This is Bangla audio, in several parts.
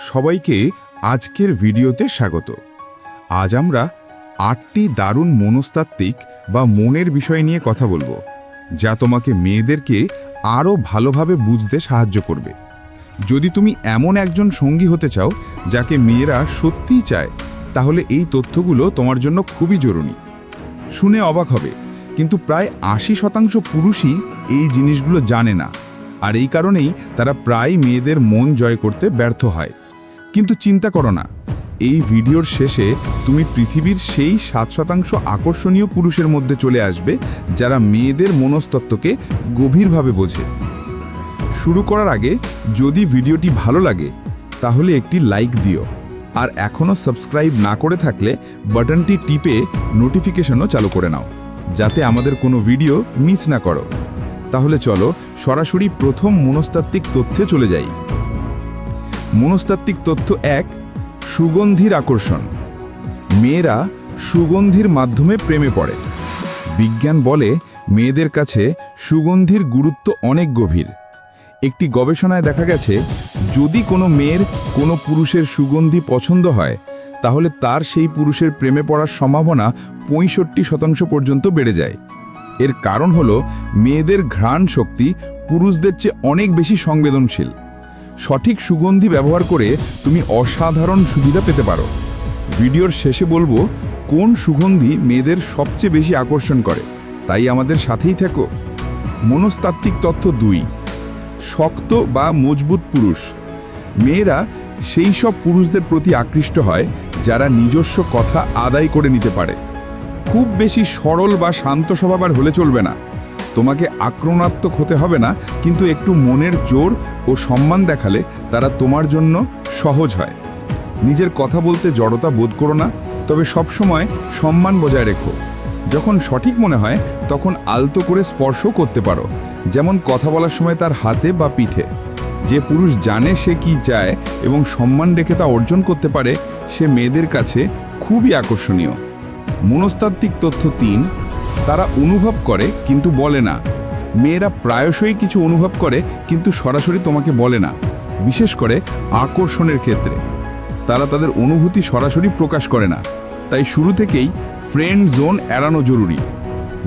সবাইকে আজকের ভিডিওতে স্বাগত। আজ আমরা আটটি দারুণ মনস্তাত্ত্বিক বা মনের বিষয় নিয়ে কথা বলব, যা তোমাকে মেয়েদেরকে আরও ভালোভাবে বুঝতে সাহায্য করবে। যদি তুমি এমন একজন সঙ্গী হতে চাও, যাকে মেয়েরা সত্যিই চায়, তাহলে এই তথ্যগুলো তোমার জন্য খুবই জরুরি। শুনে অবাক হবে, কিন্তু প্রায় আশি শতাংশ পুরুষই এই জিনিসগুলো জানে না, আর এই কারণেই তারা প্রায় মেয়েদের মন জয় করতে ব্যর্থ হয়। কিন্তু চিন্তা করো না। এই ভিডিওর শেষে তুমি পৃথিবীর সেই সাত শতাংশ আকর্ষণীয় পুরুষের মধ্যে চলে আসবে, যারা মেয়েদের মনস্তত্ত্বকে গভীরভাবে বোঝে। শুরু করার আগে যদি ভিডিওটি ভালো লাগে, তাহলে একটি লাইক দিও। আর এখনও সাবস্ক্রাইব না করে থাকলে বাটনটি টিপে নোটিফিকেশনও চালু করে নাও, যাতে আমাদের কোনো ভিডিও মিস না করো। তাহলে চলো সরাসরি প্রথম মনস্তাত্ত্বিক তথ্যে চলে যাই। মনস্তাত্ত্বিক তথ্য এক, সুগন্ধির আকর্ষণ। মেয়েরা সুগন্ধির মাধ্যমে প্রেমে পড়ে। বিজ্ঞান বলে মেয়েদের কাছে সুগন্ধির গুরুত্ব অনেক গভীর। একটি গবেষণায় দেখা গেছে, যদি কোনো মেয়ের কোনো পুরুষের সুগন্ধি পছন্দ হয়, তাহলে তার সেই পুরুষের প্রেমে পড়ার সম্ভাবনা পঁয়ষট্টি শতাংশ পর্যন্ত বেড়ে যায়। এর কারণ হলো, মেয়েদের ঘ্রাণ শক্তি পুরুষদের চেয়ে অনেক বেশি সংবেদনশীল। সঠিক সুগন্ধি ব্যবহার করে তুমি অসাধারণ সুবিধা পেতে পারো। ভিডিওর শেষে বলব, কোন সুগন্ধি মেয়েদের সবচেয়ে বেশি আকর্ষণ করে? তাই আমাদের সাথেই থেকো। মনস্তাত্ত্বিক তথ্য দুই, শক্ত বা মজবুত পুরুষ। মেয়েরা সেই সব পুরুষদের প্রতি আকৃষ্ট হয়, যারা নিজস্ব কথা আদায় করে নিতে পারে। খুব বেশি সরল বা শান্ত স্বভাবের হলে চলবে না। তোমাকে আক্রমণাত্মক হতে হবে না, কিন্তু একটু মনের জোর ও সম্মান দেখালে তারা তোমার জন্য সহজ হয়। নিজের কথা বলতে জড়তা বোধ করো না, তবে সবসময় সম্মান বজায় রেখো। যখন সঠিক মনে হয়, তখন আলতো করে স্পর্শও করতে পারো, যেমন কথা বলার সময় তার হাতে বা পিঠে। যে পুরুষ জানে সে কি চায় এবং সম্মান রেখে তা অর্জন করতে পারে, সে মেয়েদের কাছে খুবই আকর্ষণীয়। মনস্তাত্ত্বিক তথ্য তিন তারা অনুভব করে কিন্তু বলে না। মেয়েরা প্রায়শই কিছু অনুভব করে কিন্তু সরাসরি তোমাকে বলে না, বিশেষ করে আকর্ষণের ক্ষেত্রে। তারা তাদের অনুভূতি সরাসরি প্রকাশ করে না, তাই শুরু থেকেই ফ্রেন্ড জোন এড়ানো জরুরি।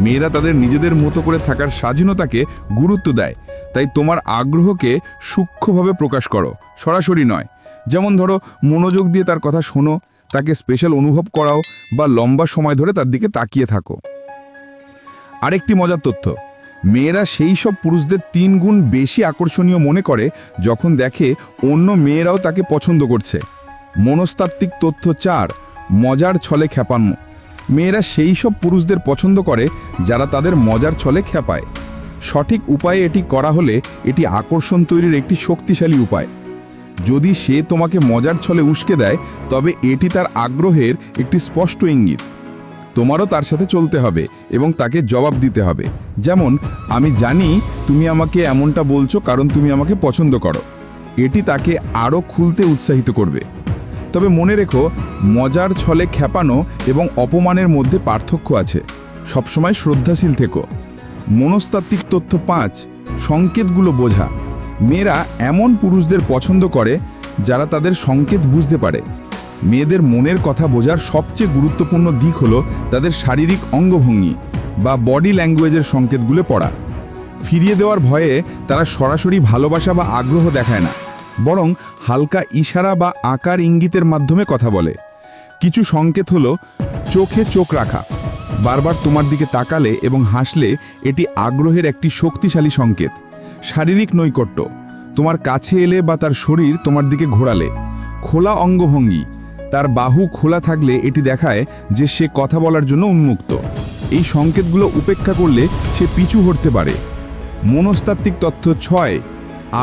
মেয়েরা তাদের নিজেদের মতো করে থাকার স্বাধীনতাকে গুরুত্ব দেয়, তাই তোমার আগ্রহকে সূক্ষ্মভাবে প্রকাশ করো, সরাসরি নয়। যেমন ধরো, মনোযোগ দিয়ে তার কথা শোনো, তাকে স্পেশাল অনুভব করাও বা লম্বা সময় ধরে তার দিকে তাকিয়ে থাকো। আরেকটি মজার তথ্য। মেয়েরা সেই সব পুরুষদের তিন গুণ বেশি আকর্ষণীয় মনে করে যখন দেখে অন্য মেয়েরাও তাকে পছন্দ করছে। মনস্তাত্ত্বিক তথ্য চার, মজার ছলে খেপানো মেয়েরা সেই সব পুরুষদের পছন্দ করে যারা তাদের মজার ছলে খেপায় সঠিক উপায়ে এটি করা হলে এটি আকর্ষণ তৈরির একটি শক্তিশালী উপায়। যদি সে তোমাকে মজার ছলে উস্কে দেয়, তবে এটি তার আগ্রহের একটি স্পষ্ট ইঙ্গিত। তোমারও তার সাথে চলতে হবে এবং তাকে জবাব দিতে হবে। যেমন, আমি জানি তুমি আমাকে এমনটা বলছো কারণ তুমি আমাকে পছন্দ করো। এটি তাকে আরও খুলতে উৎসাহিত করবে। তবে মনে রেখো, মজার ছলে খেপানো এবং অপমানের মধ্যে পার্থক্য আছে। সবসময় শ্রদ্ধাশীল থেকো। মনস্তাত্ত্বিক তথ্য পাঁচ, সংকেতগুলো বোঝা। মেয়েরা এমন পুরুষদের পছন্দ করে যারা তাদের সংকেত বুঝতে পারে। মেয়েদের মনের কথা বোঝার সবচেয়ে গুরুত্বপূর্ণ দিক হলো তাদের শারীরিক অঙ্গভঙ্গি বা বডি ল্যাঙ্গুয়েজের সংকেতগুলো পড়া। ফিরিয়ে দেওয়ার ভয়ে তারা সরাসরি ভালোবাসা বা আগ্রহ দেখায় না, বরং হালকা ইশারা বা আকার ইঙ্গিতের মাধ্যমে কথা বলে। কিছু সংকেত হলো, চোখে চোখ রাখা, বারবার তোমার দিকে তাকালে এবং হাসলে এটি আগ্রহের একটি শক্তিশালী সংকেত। শারীরিক নৈকট্য, তোমার কাছে এলে বা তার শরীর তোমার দিকে ঘোরালে। খোলা অঙ্গভঙ্গি তার বাহু খোলা থাকলে এটি দেখায় যে সে কথা বলার জন্য উন্মুক্ত। এই সংকেতগুলো উপেক্ষা করলে সে পিছু হটতে পারে। মনস্তাত্ত্বিক তথ্য ছয়,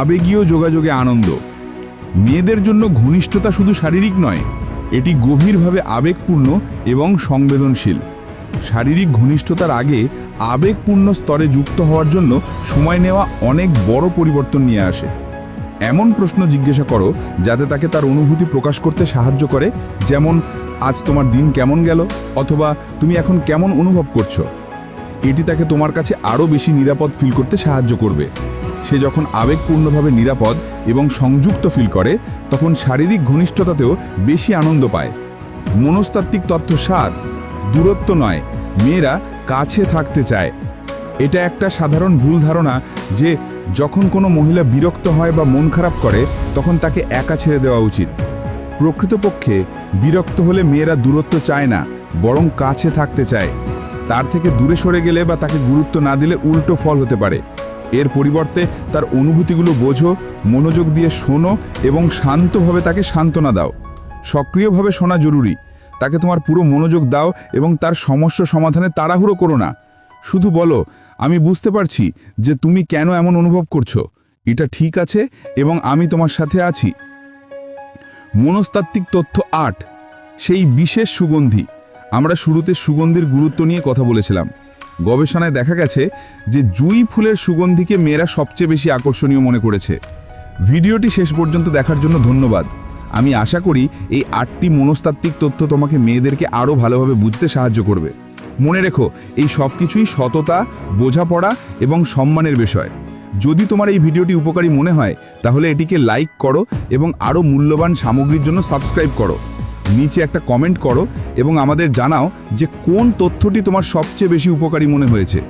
আবেগীয় যোগাযোগে আনন্দ। মেয়েদের জন্য ঘনিষ্ঠতা শুধু শারীরিক নয়, এটি গভীরভাবে আবেগপূর্ণ এবং সংবেদনশীল। শারীরিক ঘনিষ্ঠতার আগে আবেগপূর্ণ স্তরে যুক্ত হওয়ার জন্য সময় নেওয়া অনেক বড় পরিবর্তন নিয়ে আসে। এমন প্রশ্ন জিজ্ঞাসা করো যাতে তাকে তার অনুভূতি প্রকাশ করতে সাহায্য করে, যেমন, আজ তোমার দিন কেমন গেল? অথবা, তুমি এখন কেমন অনুভব করছ? এটি তাকে তোমার কাছে আরও বেশি নিরাপদ ফিল করতে সাহায্য করবে। সে যখন আবেগপূর্ণভাবে নিরাপদ এবং সংযুক্ত ফিল করে, তখন শারীরিক ঘনিষ্ঠতাতেও বেশি আনন্দ পায়। মনস্তাত্ত্বিক তথ্য সাত দূরত্ব নয়, মেয়েরা কাছে থাকতে চায়। এটা একটা সাধারণ ভুল ধারণা যে যখন কোনো মহিলা বিরক্ত হয় বা মন খারাপ করে, তখন তাকে একা ছেড়ে দেওয়া উচিত। প্রকৃতপক্ষে, বিরক্ত হলে মেয়েরা দূরত্ব চায় না, বরং কাছে থাকতে চায়। তার থেকে দূরে সরে গেলে বা তাকে গুরুত্ব না দিলে উল্টো ফল হতে পারে। এর পরিবর্তে, তার অনুভূতিগুলো বোঝো, মনোযোগ দিয়ে শোনো এবং শান্তভাবে তাকে সান্ত্বনা দাও। সক্রিয়ভাবে শোনা জরুরি। তাকে তোমার পুরো মনোযোগ দাও এবং তার সমস্যা সমাধানে তাড়াহুড়ো করো না। শুধু বলো, আমি বুঝতে পারছি যে তুমি কেন এমন অনুভব করছ। এটা ঠিক আছে এবং আমি তোমার সাথে আছি। মনস্তাত্ত্বিক তথ্য আট, সেই বিশেষ সুগন্ধি। আমরা শুরুতে সুগন্ধির গুরুত্ব নিয়ে কথা বলেছিলাম। গবেষণায় দেখা গেছে যে জুই ফুলের সুগন্ধিকে মেয়েরা সবচেয়ে বেশি আকর্ষণীয় মনে করেছে। ভিডিওটি শেষ পর্যন্ত দেখার জন্য ধন্যবাদ। আমি আশা করি এই আটটি মনস্তাত্ত্বিক তথ্য তোমাকে মেয়েদেরকে আরও ভালোভাবে বুঝতে সাহায্য করবে। মনে রেখো, এই সব কিছুই সততা, বোঝাপড়া এবং সম্মানের বিষয়। যদি তোমার এই ভিডিওটি উপকারী মনে হয়, তাহলে এটিকে লাইক করো এবং আরও মূল্যবান সামগ্রীর জন্য সাবস্ক্রাইব করো। নিচে একটা কমেন্ট করো এবং আমাদের জানাও যে কোন তথ্যটি তোমার সবচেয়ে বেশি উপকারী মনে হয়েছে।